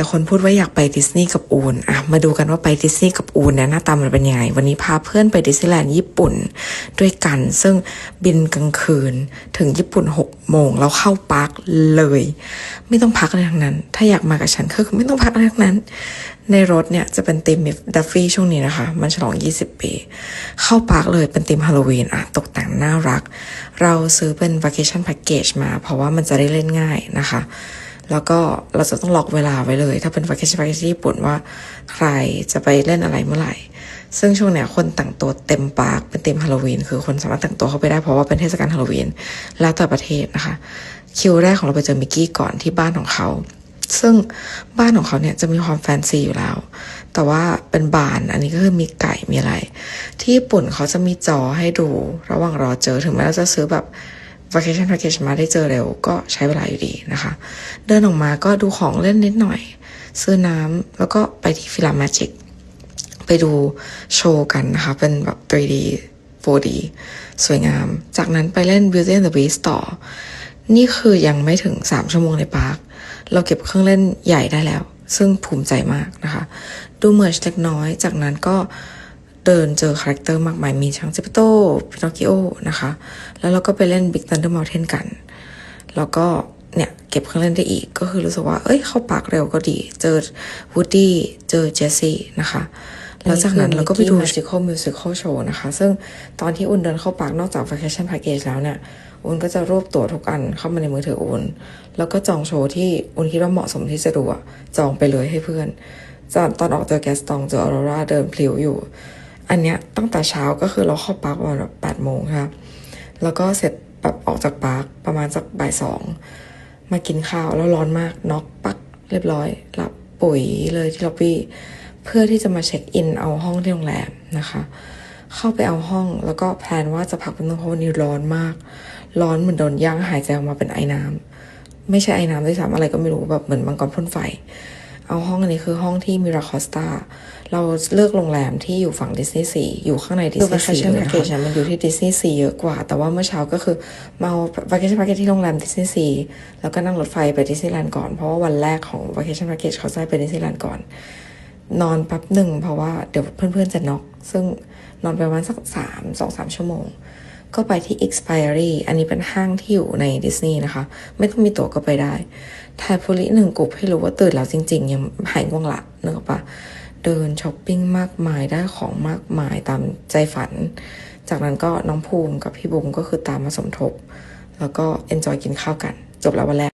แต่คนพูดว่าอยากไปดิสนีย์กับอูนอะมาดูกันว่าไปดิสนีย์กับอูนเนี่ยหน้าตามันเป็นยังไง วันนี้พาเพื่อนไปดิสนีย์แลนด์ญี่ปุ่นด้วยกัน ซึ่งบินกลางคืนถึงญี่ปุ่น6โมงแล้วเข้าปาร์คเลย ไม่ต้องพักอะไรทั้งนั้น ถ้าอยากมากับฉันก็คือไม่ต้องพักอะไรทั้งนั้น ในรถเนี่ยจะเป็นธีมดัฟฟี่ช่วงนี้นะคะ มันฉลอง 20 ปี เข้าปาร์คเลยเป็นธีมฮาโลวีนอะตกแต่งน่ารัก เราซื้อเป็น vacation package มา เพราะว่ามันจะได้เล่นง่ายนะคะ แล้วก็เราจะต้องล็อกเวลาไว้เลย ถ้าเป็น vacation package ที่ญี่ปุ่นว่าใครจะไปเล่นอะไรเมื่อไหร่ ซึ่งช่วงเนี้ยคนแต่งตัวเต็มปาร์คเป็นธีมฮาโลวีนคือคนสามารถแต่งตัวเข้าไปได้เพราะว่าเป็นเทศกาลฮาโลวีนแล้วแต่ประเทศนะคะ คิวแรกของเราไปเจอมิกกี้ก่อนที่บ้านของเขา ซึ่งบ้านของเขาเนี่ยจะมีความแฟนซีอยู่แล้ว แต่ว่าเป็นบานอันนี้ก็คือมีไก่มีอะไร ที่ญี่ปุ่นเขาจะมีจอให้ดูระหว่างรอเจอถึงแม้เราจะซื้อแบบ vacation package มาได้เจอเร็วก็ใช้เวลาอยู่ดีนะคะ เดินออกมาก็ดูของเล่นนิดหน่อย ซื้อน้ำแล้วก็ไปที่ฟิลาแมจิกไปดูโชว์กันนะคะ เป็นแบบ 3D 4D สวยงาม จากนั้นไปเล่น Beauty and the Beast ต่อ นี่คือยังไม่ถึง 3 ชั่วโมงในปาร์ค เราเก็บเครื่องเล่นใหญ่ได้แล้ว ซึ่งภูมิใจมากนะคะ ดูเมอร์ชเล็กน้อย จากนั้นก็ เดินเจอคาแรคเตอร์มากมาย มีช้างจิปโตพินอคกิโอนะคะ แล้วเราก็ไปเล่น Big Thunder Mountain กัน แล้วก็เนี่ยเก็บเครื่องเล่นได้อีก ก็คือรู้สึกว่า เอ้ยเข้าปากเร็วก็ดี เจอวูดดี้เจอเจสซี่นะคะแล้วจากนั้นเราก็ไปดู Magical Musical Show นะคะ ซึ่งตอนที่อุ่นเดินเข้าปากนอกจาก Vacation Package แล้วเนี่ย อุ่นก็จะรวบตั๋วทุกอันเข้ามาในมือถืออุ่น แล้วก็จองโชว์ที่อุ่นคิดว่าเหมาะสมที่จะดูอะจองไปเลยให้เพื่อนจอนตอนออกเจอแกสตองเจอออโรราเดินพลิ้วอยู่ อันเนี้ยตั้งแต่เช้าก็คือเราเข้าปาร์คประมาณแบบแปดโมงค่ะแล้วก็เสร็จแบบออกจากปาร์คประมาณสักบ่ายสองมากินข้าวแล้วร้อนมากน็อกปักเรียบร้อยหลับปุ๋ยเลยที่ล็อบบี้เพื่อที่จะมาเช็คอินเอาห้องที่โรงแรมนะคะ เข้าไปเอาห้องแล้วก็แพลนว่าจะพักเป็นนึงเพราะวันนี้ร้อนมาก ร้อนเหมือนโดนย่างหายใจออกมาเป็นไอ้น้ำไม่ใช่ไอน้ำด้วยซ้ำอะไรก็ไม่รู้แบบเหมือนมังกรพ่นไฟ เอาห้องอันนี้คือห้องที่มิราคอสตาเราเลือกโรงแรมที่อยู่ฝั่งดิสนีย์ซีอยู่ข้างในดิสนีย์ซีเลยนะคะมันอยู่ที่ดิสนีย์ซีเยอะกว่า แต่ว่าเมื่อเช้าก็คือมาเอา vacation package ที่โรงแรมดิสนีย์ซีแล้วก็นั่งรถไฟไปดิสนีย์แลนด์ก่อน เพราะว่าวันแรกของ vacation package เขาจะให้ไปดิสนีย์แลนด์ก่อน นอนแป๊บหนึ่งเพราะว่าเดี๋ยวเพื่อนๆจะน็อก ซึ่งนอนไปประมาณสักสามสองสามชั่วโมง ก็ไปที่ expiry อันนี้เป็นห้างที่อยู่ในดิสนีย์นะคะ ไม่ต้องมีตั๋วก็ไปได้ถ่ายโพลิหนึ่งกลุ่มให้รู้ว่าตื่นแล้วจริง ๆ ยังหายง่วงละนึกออกปะเดินช้อปปิ้งมากมายได้ของมากมายตามใจฝัน จากนั้นก็น้องภูมิกับพี่บุ๋มก็คือตามมาสมทบ แล้วก็เอนจอยกินข้าวกัน จบแล้ววันแรก